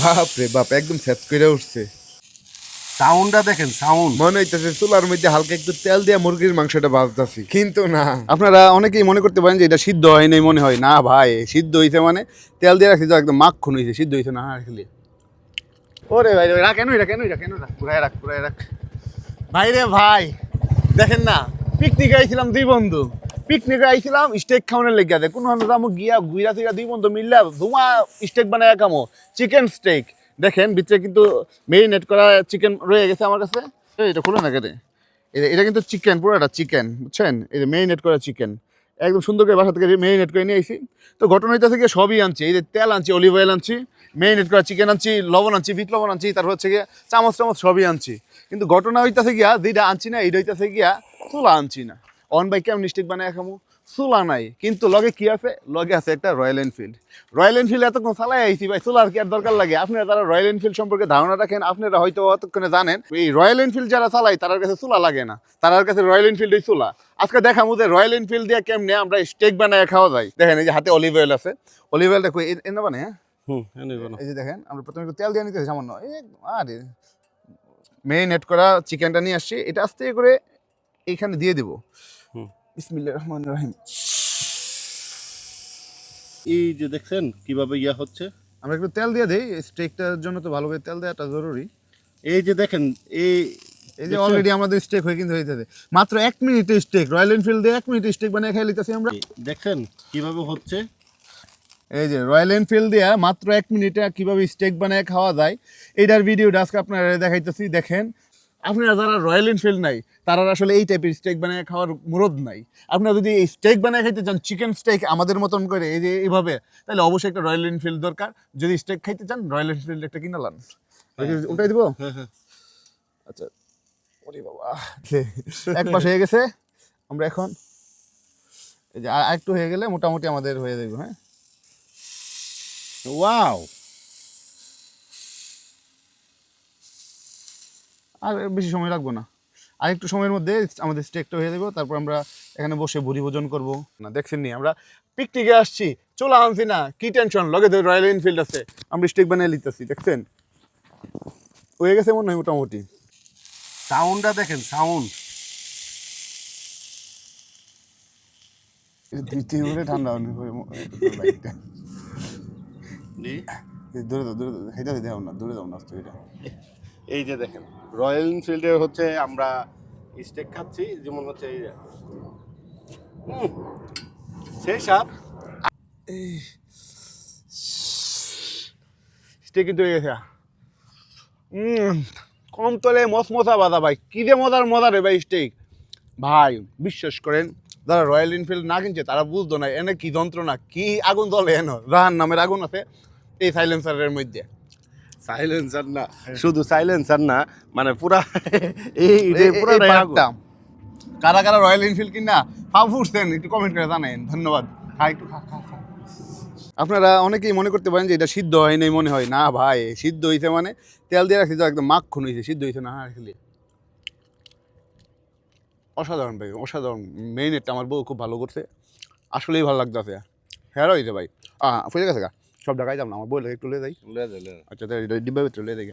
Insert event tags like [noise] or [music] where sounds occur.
বাপ রে বাপ একদম সেট করে উঠছে। সাউন্ডটা দেখেন সাউন্ড মনে হইতেছে চুলার মধ্যে হালকা একটু তেল দিয়ে মুরগির মাংসটা ভাজতেছি কিন্তু না। আপনারা অনেকেই মনে করতে পারেন যে এটা সিদ্ধ হয় নাই মনে হয়। না ভাই সিদ্ধ হইছে মানে তেল দিয়ে রাখছি তো একদম মাখন হইছে সিদ্ধ হইছে না রাখলে ওরে ভাই রাখ কেন এটা কেন এটা কেন রাখ পুরাই রাখ পুরাই রাখ। ভাই রে ভাই দেখেন না পিকনিকে আইছিলাম দুই বন্ধু। পিকনিকে আইছিলাম স্টেক খাওয়ানোর লেগে আছে কোনো দামও গিয়া গুইরা থেকে দুই বন্ধু মিললে ধুমা স্টেক বানায় খামো। চিকেন স্টেক দেখেন, ভিতরে কিন্তু মেরিনেট করা চিকেন রয়ে গেছে আমার কাছে। এটা খুলে না কেটে এটা কিন্তু চিকেন পুরো পুরোটা চিকেন বুঝছেন? এই যে মেরিনেট করা চিকেন একদম সুন্দর করে বাসা থেকে মেরিনেট করে নিয়ে আইছি। তো ঘটনা হইতে থেকে সবই আনছি। এই যে তেল আনছি অলিভ অয়েল আনছি মেরিনেট করা চিকেন আনছি, লবণ আনছি, বিট লবণ আনছি, তারপর হচ্ছে গিয়ে চামচ চামচ সবই আনছি। কিন্তু ঘটনা হইতেছে গিয়া, যেটা আনছি না এইটা হইতেছে গিয়া, চুলা আনছি না। অন বাই কেমন স্টিক বানায় খামু। চুলা নাই কিন্তু লগে কি আছে? লগে আছে একটা রয়্যাল এনফিল্ড রয়্যাল এনফিল্ড এতক্ষণ চালাই আইছি ভাই চুলার কি আর দরকার লাগে? আপনারা যারা রয়্যাল এনফিল্ড সম্পর্কে ধারণা রাখেন আপনারা হয়তো অতক্ষণে জানেন এই রয়্যাল এনফিল্ড যারা চালাই তার কাছে চুলা লাগে না। তার কাছে রয়্যাল এনফিল্ড ওই চুলা। আজকে দেখা যে রয়্যাল এনফিল্ড দিয়ে কেমনে আমরা স্টেক বানায় খাওয়া যায়। দেখেন এই যে হাতে অলিভ অয়েল আছে। অলিভ অয়েলটা কই? এনে বানে হ্যাঁ। এই যে দেখেন আমরা প্রথমে একটু তেল দিয়ে নিতেছি সামান্য। আরে মেরিনেট করা চিকেনটা নিয়ে আসছি। এটা আস্তে করে এইখানে দিয়ে দেবো। রহমানির রহিম। এই যে দেখছেন কীভাবে ইয়া হচ্ছে? আমরা একটু তেল দিয়ে দিই স্টেকটার জন্য তো ভালোভাবে তেল দেওয়াটা জরুরি। এই যে দেখেন এই এই যে অলরেডি আমাদের স্টেক হয়ে কিন্তু হইতেছে। মাত্র এক মিনিটে স্টেক রয়্যাল এনফিল্ড দিয়ে এক মিনিটে স্টেক বানিয়ে খাই লিতেছি আমরা। দেখছেন কীভাবে হচ্ছে? এই যে রয়্যাল এনফিল্ড দিয়ে মাত্র এক মিনিটে কীভাবে স্টেক বানিয়ে খাওয়া যায় এইটার ভিডিওটা আজকে আপনারা দেখাইতেছি দেখেন। আপনারা যারা রয়্যাল এনফিল্ড নাই তারা আসলে এই টাইপের স্টেক বানিয়ে খাওয়ার মুরদ নাই। আপনারা যদি এই স্টেক বানিয়ে খাইতে চান চিকেন স্টেক আমাদের মতন করে এই যে এইভাবে তাহলে অবশ্যই একটা রয়্যাল এনফিল্ড দরকার। যদি স্টেক খাইতে চান রয়্যাল এনফিল্ড একটা কিনে লান। দিব? হ্যাঁ হ্যাঁ। আচ্ছা ওরে বাবা এক পাশ হয়ে গেছে। আমরা এখন এই যে আর একটু হয়ে গেলে মোটামুটি আমাদের হয়ে যাবে হ্যাঁ। ওয়াও আর বেশি সময় লাগবো না। আর একটু সময়ের মধ্যে আমাদের স্টেকটা হয়ে যাবে তারপর আমরা এখানে বসে ভুরি ভোজন করব। না দেখছেন নি আমরা পিকনিকে আসছি। চলে আনছি না কি টেনশন লগে রয়্যাল এনফিল্ড আছে। আমরা স্টেক বানিয়ে লিতেছি দেখছেন? হয়ে গেছে মনে হয় মোটামুটি। সাউন্ডটা দেখেন সাউন্ড দুই ঠান্ডা অনেক দূরে দাও দূরে দাও হেঁটে দেও না দূরে দাও না এই যে দেখেন রয়্যাল এনফিল্ডের হচ্ছে আমরা স্টেক খাচ্ছি, যেমন হচ্ছে এই যে। সেই সাপ স্টেক কিন্তু হয়ে। গেছে কম তলে মশমশা বাদা ভাই, কি যে মজার মজা রে ভাই স্টেক ভাই, বিশ্বাস করেন, যারা রয়্যাল এনফিল্ড না কিনছে, তারা বুঝতো না, এনে কি যন্ত্রণা, কি আগুন জ্বলে এনে। রাহান নামের আগুন আছে, এই সাইলেন্সারের মধ্যে। সাইলেন্সার না। শুধু সাইলেন্সার না মানে পুরা [laughs] এই পুরা কারা কারা রয়্যাল এনফিল্ড কিনা ফাউ ফুটছেন একটু কমেন্ট করে জানেন ধন্যবাদ। খা একটু খা খা খা। আপনারা অনেকেই মনে করতে পারেন যে এটা সিদ্ধ হয় নাই মনে হয়। না ভাই সিদ্ধ হইছে মানে তেল দিয়ে রাখছি তো একদম মাখন হয়েছে সিদ্ধ হয়েছে না রাখলে অসাধারণ ভাই অসাধারণ। মেইন এটা আমার বউ খুব ভালো করছে। আসলেই ভালো লাগতেছে। হ্যাঁ হয়েছে ভাই। আহ ফুলে গেছে গা। সব ঢাকাই যাব না আমার বই একটু লয়ে যাই। লয়ে যাই আচ্ছা তাই ডিব্বা ভিতরে লয়ে যাই।